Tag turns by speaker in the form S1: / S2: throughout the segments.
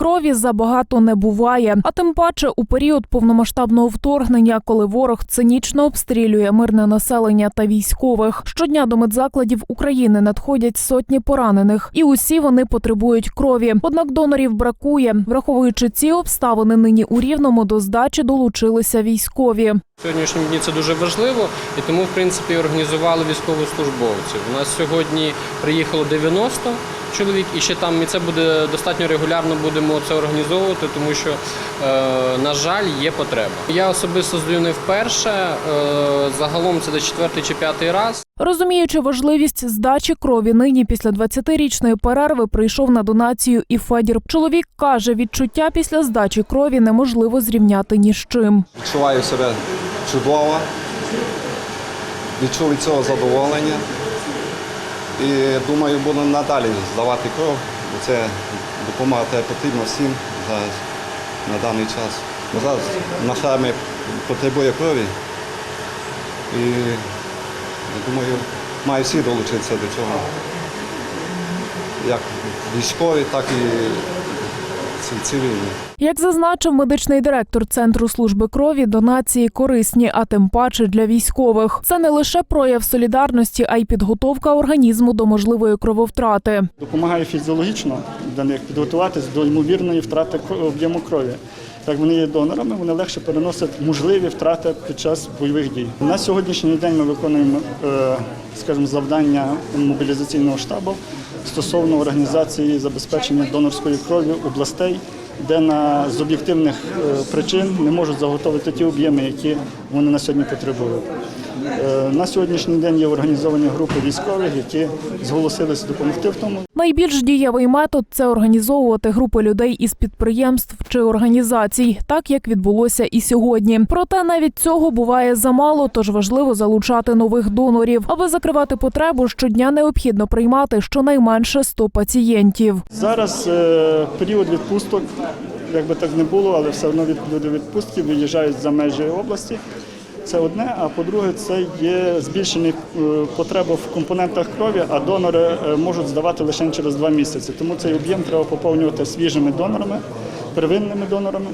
S1: Крові забагато не буває, а тим паче у період повномасштабного вторгнення, коли ворог цинічно обстрілює мирне населення та військових. Щодня до медзакладів України надходять сотні поранених, і усі вони потребують крові. Однак донорів бракує. Враховуючи ці обставини, нині у рівному до здачі долучилися військові.
S2: В Сьогоднішньому дні це дуже важливо, і тому, в принципі, організували військовослужбовців. У нас сьогодні приїхало 90 чоловік, і ще там і це буде достатньо регулярно будемо це організовувати, тому що, е, на жаль, є потреба. Я особисто здаю не вперше. Е, загалом це десь четвертий чи п'ятий раз.
S1: Розуміючи важливість здачі крові, нині після 20-річної перерви прийшов на донацію і Федір. Чоловік каже, відчуття після здачі крові неможливо зрівняти ні з чим.
S3: Відчуваю себе чудово, відчув від цього задоволення і думаю, буду надалі здавати кров, бо це допомога потрібна всім зараз на даний час. Бо зараз наша армія потребує крові і думаю, маю всі долучитися до цього. Як військові, так і цивільні.
S1: Як зазначив медичний директор центру служби крові, донації корисні, а тим паче для військових. Це не лише прояв солідарності, а й підготовка організму до можливої крововтрати.
S4: допомагає фізіологічно для них підготуватись до ймовірної втрати об'єму крові. Так вони є донорами, вони легше переносять можливі втрати під час бойових дій. На сьогоднішній день ми виконуємо, е, скажімо, завдання мобілізаційного штабу стосовно організації забезпечення донорської крові областей, де на з об'єктивних е, причин не можуть заготовити ті об'єми, які вони на сьогодні потребують. Е, На сьогоднішній день є організовані групи військових, які зголосилися допомогти в тому.
S1: Найбільш дієвий метод це організовувати групи людей із підприємств чи організацій, так як відбулося і сьогодні. Проте навіть цього буває замало, тож важливо залучати нових донорів. Аби закривати потребу, щодня необхідно приймати щонайменше 100 пацієнтів.
S4: Зараз е, період відпусток, як би так не було, але все одно люди відпустки виїжджають за межі області. Це одне. А по-друге, це є збільшена потреби потреба в компонентах крові, а донори е, можуть здавати лише через два місяці. Тому цей об'єм треба поповнювати свіжими донорами, первинними донорами,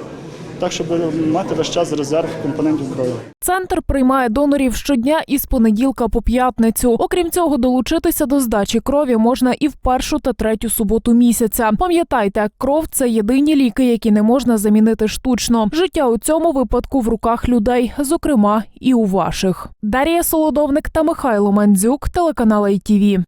S4: так щоб мати весь час резерв компонентів крові.
S1: Центр приймає донорів щодня із понеділка по п'ятницю. Окрім цього, долучитися до здачі крові можна і в першу та третю суботу місяця. Пам'ятайте, кров це єдині ліки, які не можна замінити штучно. Життя у цьому випадку в руках людей, зокрема і у ваших. Дарія Солодовник та Михайло Мандзюк, телеканал ITV.